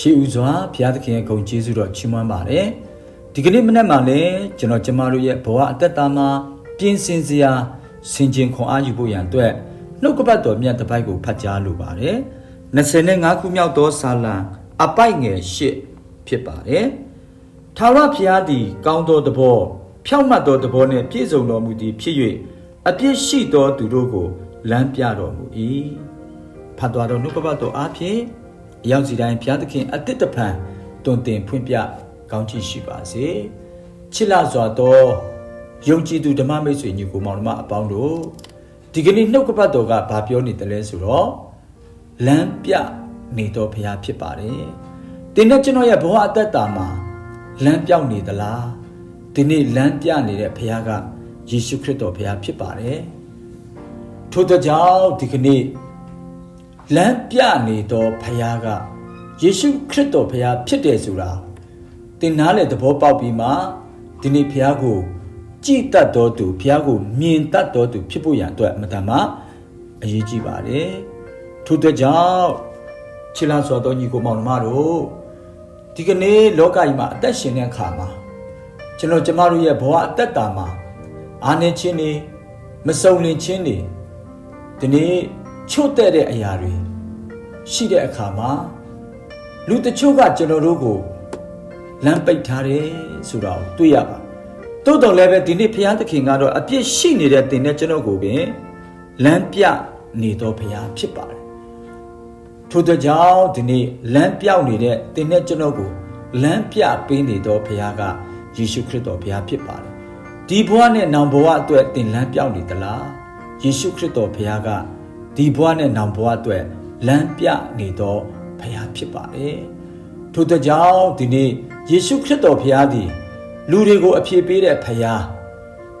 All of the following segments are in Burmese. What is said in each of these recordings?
ရှေးဦးစွာဘုရားသခင်ရဲ့ဂုဏ်ကျေးဇူးတော်ချီးမွမ်းပါတယ်ဒီကနေ့မနေ့မှလည်းကျွန်တော်ကျမတို့ရဲ့ဘဝအသက်တာမှာပြင်ဆင်စရာဆင်ခြင်ခွန်အားယူဖို့ရန်အတွက်နှုတ်ကပတ်တော်မြတ်တစ်ပိုက်ကိုဖတ်ကြားလိုပါတယ်25ခုမြောက်သောစာလံအပိုက်ငယ်၈ဖြစ်ပါတယ်ထာဝရဘုရားသည် ကောင်းသောသဘောဖြောင့်မတ်သောသဘောနှင့်ပြည့်စုံတော်မူသည်ဖြစ်၍အပြစ်ရှိသောသူတို့ကိုလမ်းပြတော်မူ၏ဖတ်တော်တော်နှုတ်ကပတ်တော်အားဖြင့် အရောက်စီတိုင်းဘုရားသခင်အတစ်တဖန်တွင်တင်ဖွင့်ပြကောင်းချီးရှိပါစေချစ်လာစွာသောယုံကြည်သူဓမ္မမိတ်ဆွေညီကိုမောင်နှမအပေါင်းတို့ဒီကနေ့နှုတ်ကပတ်တော်ကဘာပြောနေတယ်လဲဆိုတော့လမ်းပြနေတော်ဘုရားဖြစ်ပါတယ်တင်းနဲ့ကျွန်တော်ရဲ့ဘဝအသက်တာမှာလမ်းပြောင်းနေသလားဒီနေ့လမ်းပြနေတဲ့ဘုရားကယေရှုခရစ်တော်ဘုရားဖြစ်ပါတယ်ထို့သောကြောင့်ဒီကနေ့ လမ်းပြနေတော်ဘုရားကယေရှုခရစ်တော်ဘုရားဖြစ်တယ်ဆိုတာသင်နားလေသဘောပေါက်ပြီးမှဒီနေ့ဘုရားကိုကြည်တတ်တော်သူဘုရားကိုမြင်တတ်တော်သူဖြစ်ဖို့ရန်အတွက်အမတမအရေးကြီးပါတယ်ထို့သောကြောင့်ချစ်လားစွာတော်ညီကိုမောင်နှမတို့ဒီကနေ့လောကကြီးမှာအသက်ရှင်တဲ့အခါမှာကျွန်တော်ကျမတို့ရဲ့ဘဝအသက်တာမှာအာနေခြင်းနေမစုံလင်ခြင်းနေဒီနေ့ ချို့တဲ့တဲ့အရာတွေရှိတဲ့အခါမှာလူတချို့ကကျွန်တော်တို့ကိုလမ်းပိတ်ထားတယ်ဆိုတာကိုတွေ့ရပါတိုးတော်လည်းပဲဒီနေ့ဘုရားသခင်ကတော့အပြစ်ရှိနေတဲ့တင်တဲ့ကျွန်တော်ကိုပင်လမ်းပြနေတော်ဘုရားဖြစ်ပါတယ်ထို့သောကြောင့်ဒီနေ့လမ်းပြောက်နေတဲ့တင်တဲ့ကျွန်တော်ကိုလမ်းပြပေးနေတော်ဘုရားကယေရှုခရစ်တော်ဘုရားဖြစ်ပါတယ်ဒီဘဝနဲ့နောင်ဘဝအတွက်တင်လမ်းပြောက်နေသလားယေရှုခရစ်တော်ဘုရားက ဒီဘဝနဲ့နောင်ဘဝအတွက်လမ်းပြနေတော်ဘုရားဖြစ်ပါတယ်ထို့သောကြောင့်ဒီနေ့ယေရှုခရစ်တော်ဘုရားသည် လူတွေကိုအပြည့်ပေးတဲ့ဘုရား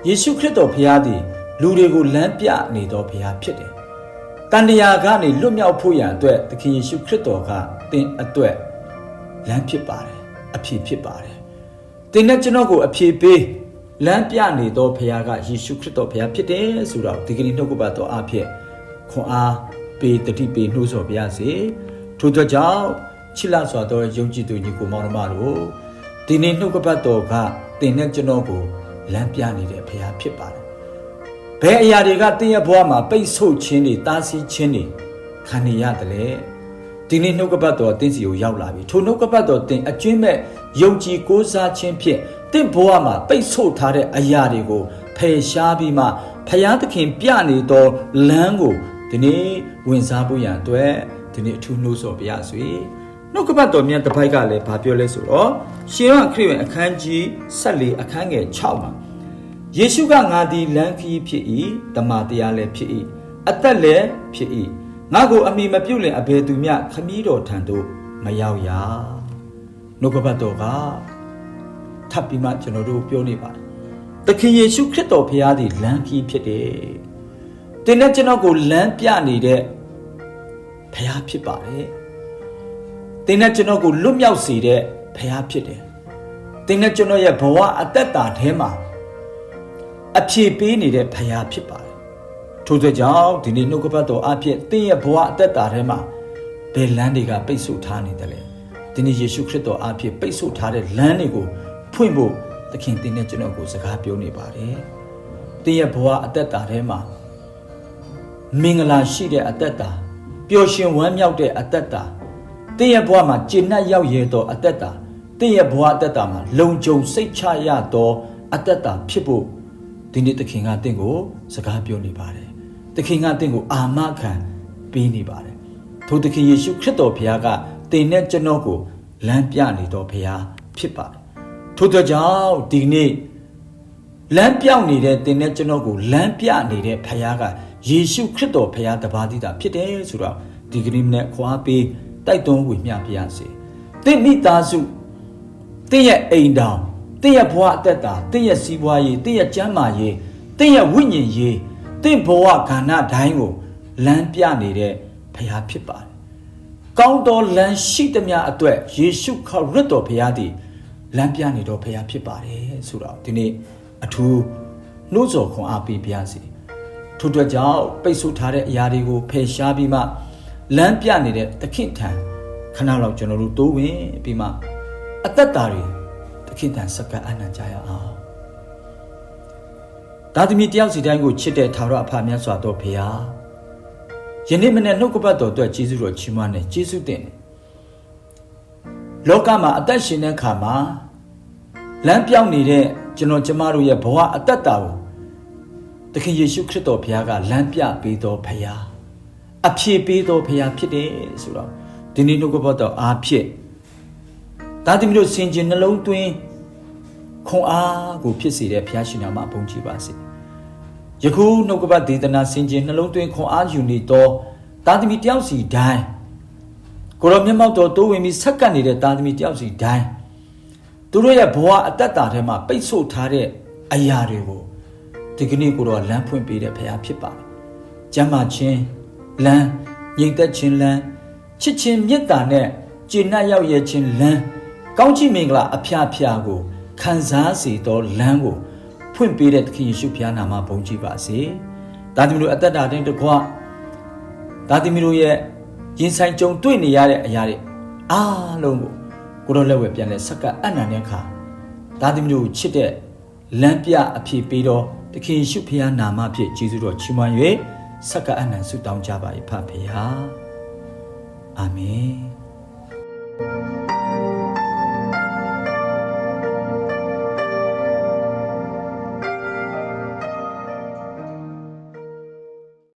ယေရှုခရစ်တော်ဘုရားသည် လူတွေကိုလမ်းပြနေတော်ဘုရားဖြစ်တယ်တန်တရာကနေလွတ်မြောက်ဖို့ရန်အတွက်သခင်ယေရှုခရစ်တော်ကသင်အတွက်လမ်းဖြစ်ပါတယ်အပြည့်ဖြစ်ပါတယ်သင်နဲ့ကျွန်တော်ကိုအပြည့်ပေးလမ်းပြနေတော်ဘုရားကယေရှုခရစ်တော်ဘုရားဖြစ်တယ်ဆိုတော့ဒီကနေ့နှုတ်ကပတ်တော်အဖြစ် ခွန်အားပေးတတိပေးနှိုးဆော်ပါရစေထို့သောကြောင့်ချစ်လစွာသောယုံကြည်သူညီကိုမောင်နှမတို့ဒီနေ့နှုတ်ကပတ်တော်ကသင်နဲ့ကျွန်တော်ကိုလမ်းပြနေတဲ့ဘုရားဖြစ်ပါတယ်ဘယ်အရာတွေကသင်ရဲ့ဘဝမှာပိတ်ဆို့ခြင်းတွေတားဆီးခြင်းတွေခံနေရတယ်လေဒီနေ့နှုတ်ကပတ်တော်သင်စီကိုရောက်လာပြီထိုနှုတ်ကပတ်တော်သင်အကျွင့်မဲ့ယုံကြည်ကိုးစားခြင်းဖြင့်သင်ဘဝမှာပိတ်ဆို့ထားတဲ့အရာတွေကိုဖယ်ရှားပြီးမှဖယားသခင်ပြနေသောလမ်းကို ဒီနေ့ဝင်စားဖို့ရန်အတွက်ဒီနေ့အထူးနှိုးဆော်ပါရစေနှုတ်ကပတ်တော်မြတ်တစ်ပိုက်ကလည်းဗာပြောလဲဆိုတော့ရှင်ရခရစ်ဝင်အခန်းကြီး14အခန်းငယ်6မှာယေရှုကငါသည်လမ်းခီးဖြစ်၏တမန်တရားလည်းဖြစ်၏အသက်လည်းဖြစ်၏ငါကိုအမိမပြုတ်လင်အဘယ်သူမျှခမည်းတော်ထံသို့မရောက်ရနှုတ်ကပတ်တော်ကထပ်ပြီးမှကျွန်တော်တို့ပြောနေပါတယ်သခင်ယေရှုခရစ်တော်ဖခင်သည်လမ်းခီးဖြစ်တယ် တင်းနဲ့ကျွန်တော်ကိုလမ်းပြနေတဲ့ဖခင်ဖြစ်ပါတယ်တင်းနဲ့ကျွန်တော်ကိုလွတ်မြောက်စေတဲ့ဖခင်ဖြစ်တယ်တင်းနဲ့ကျွန်တော်ရဲ့ဘဝအသက်တာထဲမှာအဖြေပေးနေတဲ့ဖခင်ဖြစ်ပါတယ်ထို့သောကြောင့်ဒီနေ့နှုတ်ကပတ်တော်အဖြစ်တင်းရဲ့ဘဝအသက်တာထဲမှာဘယ်လမ်းတွေကပိတ်ဆို့ထားနေတယ်လဲဒီနေ့ယေရှုခရစ်တော်အဖြစ်ပိတ်ဆို့ထားတဲ့လမ်းတွေကိုဖွင့်ဖို့သခင်တင်းနဲ့ကျွန်တော်ကိုစကားပြောနေပါတယ်တင်းရဲ့ဘဝအသက်တာထဲမှာ မင်္ဂလာရှိတဲ့အသက်တာပျော်ရွှင်ဝမ်းမြောက်တဲ့အသက်တာတင်းရဲ့ဘဝမှာကျင့်납ရောက်ရသောအသက်တာတင်းရဲ့ဘဝအသက်တာမှာလုံခြုံစိတ်ချရသောအသက်တာဖြစ်ဖို့ဒီနေ့သခင်ကတင့်ကိုစကားပြောနေပါတယ်။သခင်ကတင့်ကိုအာမခံပေးနေပါတယ်။ထို့သခင်ယေရှုခရစ်တော်ဘုရားကတင်နဲ့ကျွန်တော်ကိုလမ်းပြနေတော်ဘုရားဖြစ်ပါတယ်။ထို့သောကြောင့်ဒီနေ့လမ်းပြောင်းနေတဲ့တင်နဲ့ကျွန်တော်ကိုလမ်းပြနေတဲ့ဘုရားက ယေရှုခရစ်တော်ဘုရားတပါးတည်းတာဖြစ်တယ်ဆိုတော့ဒီကနေ့နဲ့ခွာပေးတိုက်တွန်းဝေမျှပြရစေ။တင့်မိသားစုတင့်ရဲ့အိမ်တောင်တင့်ရဲ့ဘဝအသက်တာတင့်ရဲ့စီးပွားရေးတင့်ရဲ့ကျမ်းမာရေးတင့်ရဲ့ဝိညာဉ်ရေးတင့်ဘဝကဏ္ဍတိုင်းကိုလမ်းပြနေတဲ့ဘုရားဖြစ်ပါတယ်။ကောင်းသောလမ်းရှိသမျှအတွက်ယေရှုခရစ်တော်ဘုရားသည်လမ်းပြနေတော်ဘုရားဖြစ်ပါတယ်ဆိုတော့ဒီနေ့အထူးနှိုးဆော်ခွန်အားပေးပါရစေ။ ထို့အတွက်ကြောင့်ပိတ်ဆို့ထားတဲ့အရာတွေကိုဖယ်ရှားပြီးမှလမ်းပြနေတဲ့သခင်ထံခဏလောက်ကျွန်တော်တို့တိုးဝင်ပြီးမှအသက်တာတွေတခိတန်စက္ကပ်အနံ့ကြရအောင်ဒါသမီးတယောက်စီတိုင်းကိုချစ်တဲ့ထာဝရအဖမြတ်စွာသောဘုရားယနေ့မနေ့နှုတ်ကပတ်တော်အတွက်ကျေးဇူးတော်ချီးမွမ်းတယ်ကျေးဇူးတင်တယ်လောကမှာအသက်ရှင်တဲ့အခါမှာလမ်းပြောင်းနေတဲ့ကျွန်တော်ကျမတို့ရဲ့ဘဝအသက်တာကို သခင်ယေရှုခရစ်တော်ဘုရားကလမ်းပြပေးတော်ဘုရားအဖြေပေးတော်ဘုရားဖြစ်တယ်ဆိုတော့ဒီနေ့နှုတ်ကပတ်တော်အားဖြင့်ဒါသမီးတို့စင်ကြင်နှလုံးသွင်းခွန်အားကိုဖြစ်စေတဲ့ဘုရားရှင်နာမဘုန်းကြီးပါစေယခုနှုတ်ကပတ်ဒေသနာစင်ကြင်နှလုံးသွင်းခွန်အားယူနေသောတာသမီတယောက်စီတိုင်းကိုရောမျက်မှောက်တော်တိုးဝင်ပြီးဆက်ကပ်နေတဲ့တာသမီတယောက်စီတိုင်းသူတို့ရဲ့ဘဝအတ္တတာထဲမှာပိတ်ဆို့ထားတဲ့အရာတွေကို ဒီကနေ့ကိုတော့လမ်းဖွင့်ပေးတဲ့ဘုရားဖြစ်ပါတယ်။ကျမ်းမာခြင်းလမ်းညီသက်ခြင်းလမ်းချစ်ခြင်းမေတ္တာနဲ့ကျေနပ်ရောက်ရခြင်းလမ်းကောင်းချီးမင်္ဂလာအဖျားဖျားကိုခံစားစေသောလမ်းကိုဖွင့်ပေးတဲ့သခင်ယေရှုဖျားနာမဘုန်းကြီးပါစေ။ဒါသမီးတို့အသက်တာတိုင်းတစ်ခွဒါသမီးတို့ရဲ့ရင်ဆိုင်ကြုံတွေ့နေရတဲ့အရာတွေအားလုံးကိုကိုတော့လက်ဝဲပြန်လဲဆက်ကပ်အနံ့တဲ့အခါဒါသမီးတို့ချစ်တဲ့လမ်းပြအဖြစ်ပေးတော့ သခင်ယေရှုဖျားနာမဖြင့်ယေရှုတော်ချီးမွမ်း၍ဆက်ကပ်အနံ့ဆုတောင်းကြပါ၏ဖဖေဟာအာမင်